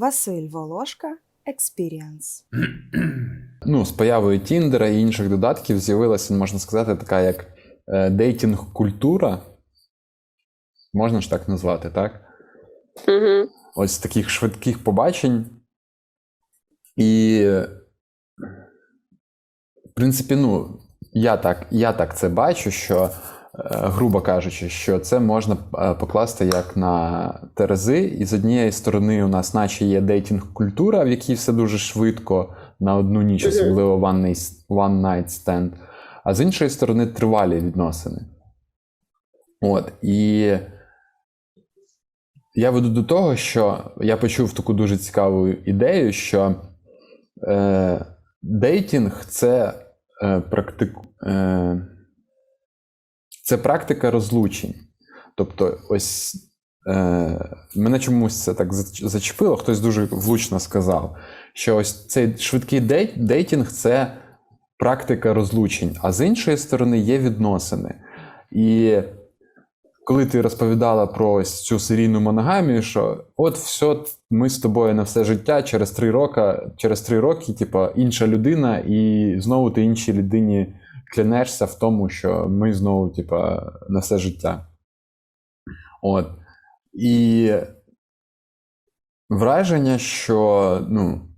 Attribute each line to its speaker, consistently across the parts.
Speaker 1: Василь Волошка Experience.
Speaker 2: Ну, з появою Тіндера і інших додатків з'явилася, можна сказати, така як е, дейтинг-культура. Можна ж так назвати, так?
Speaker 3: Угу.
Speaker 2: Ось таких швидких побачень. І, в принципі, ну, я так, я так це бачу, що, грубо кажучи, що це можна е, покласти як на терези. І з однієї сторони, у нас, наче є дейтинг-культура, в якій все дуже швидко на одну ніч, особливо one night, stand. А з іншої сторони, тривалі відносини. От. І я веду до того, що я почув таку дуже цікаву ідею, що е, дейтинг це, е, практик, е, це практика розлучень. Тобто, ось е, мене чомусь це так зачепило, хтось дуже влучно сказав, що ось цей швидкий дейт, дейтинг це практика розлучень, а з іншої сторони є відносини. І коли ти розповідала про ось цю серійну моногамію, що от все, ми з тобою на все життя через три роки, через три роки, типу, інша людина, і знову ти іншій людині клянешся в тому, що ми знову, типу, на все життя. От. І враження, що ну,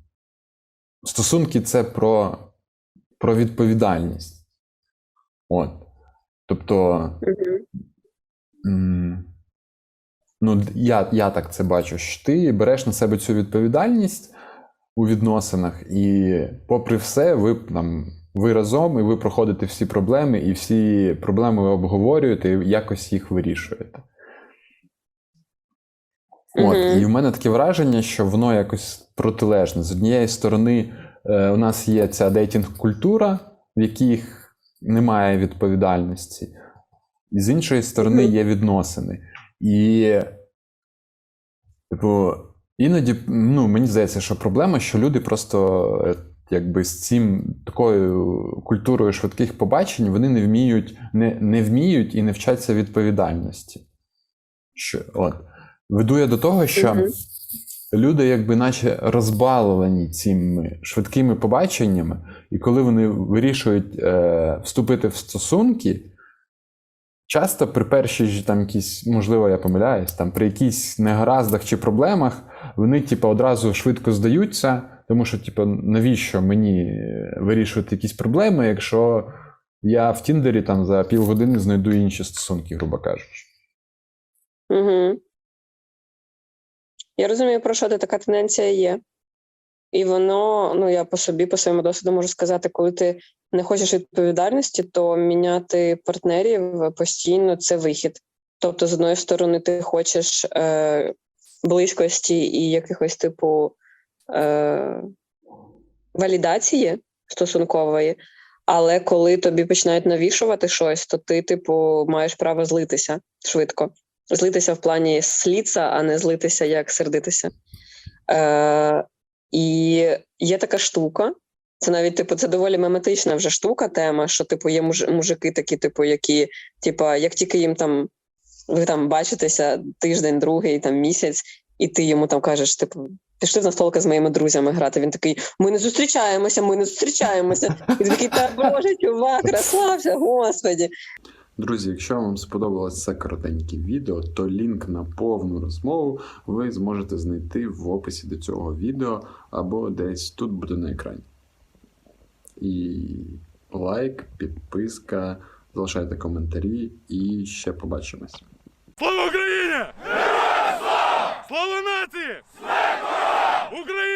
Speaker 2: стосунки це про, про відповідальність. От. Тобто. Ну, я, я так це бачу, що ти береш на себе цю відповідальність у відносинах, і, попри все, ви там ви разом і ви проходите всі проблеми, і всі проблеми ви обговорюєте і якось їх вирішуєте. От,
Speaker 3: Мгм.
Speaker 2: і в мене таке враження, що воно якось протилежне. З однієї сторони, е, у нас є ця дейтинг-культура, в яких немає відповідальності, і з іншої сторони є відносини. І, типу, іноді, ну, мені здається, що проблема, що люди просто е, якби з цим такою культурою швидких побачень вони не вміють, не, не вміють і не вчаться відповідальності. Що, от. Веду я до того, що
Speaker 3: Мгм.
Speaker 2: люди, якби наче розбаловані цими швидкими побаченнями, і коли вони вирішують е, вступити в стосунки, часто при першій там якісь, можливо, я помиляюсь, там при якісь негараздах чи проблемах, вони, типу, одразу швидко здаються, тому що, типу, навіщо мені е, вирішувати якісь проблеми, якщо я в Тіндері там за півгодини знайду інші стосунки, грубо кажучи.
Speaker 3: Угу. Я розумію, про що ти така тенденція є. І воно, ну я по собі, по своєму досвіду можу сказати, коли ти не хочеш відповідальності, то міняти партнерів постійно це вихід. Тобто, з одної сторони, ти хочеш е, близькості і якихось типу е, валідації стосункової, але коли тобі починають навішувати щось, то ти, типу, маєш право злитися швидко. Злитися в плані сліца, а не злитися як сердитися. Е, і є така штука. Це навіть, типу, це доволі мематична вже штука, тема, що, типу, є муж, мужики такі, типу, які, типу, як тільки їм там ви там бачитеся тиждень, другий, там місяць, і ти йому там кажеш, типу, пішли в настолки з моїми друзями грати. Він такий: ми не зустрічаємося, ми не зустрічаємося. І такий, та боже, чувак, розслабся, господі.
Speaker 2: Друзі, якщо вам сподобалось це коротеньке відео, то лінк на повну розмову ви зможете знайти в описі до цього відео або десь тут буде на екрані. І лайк, підписка, залишайте коментарі і ще побачимось.
Speaker 4: Слава Україні! Слава нації! Ukraine!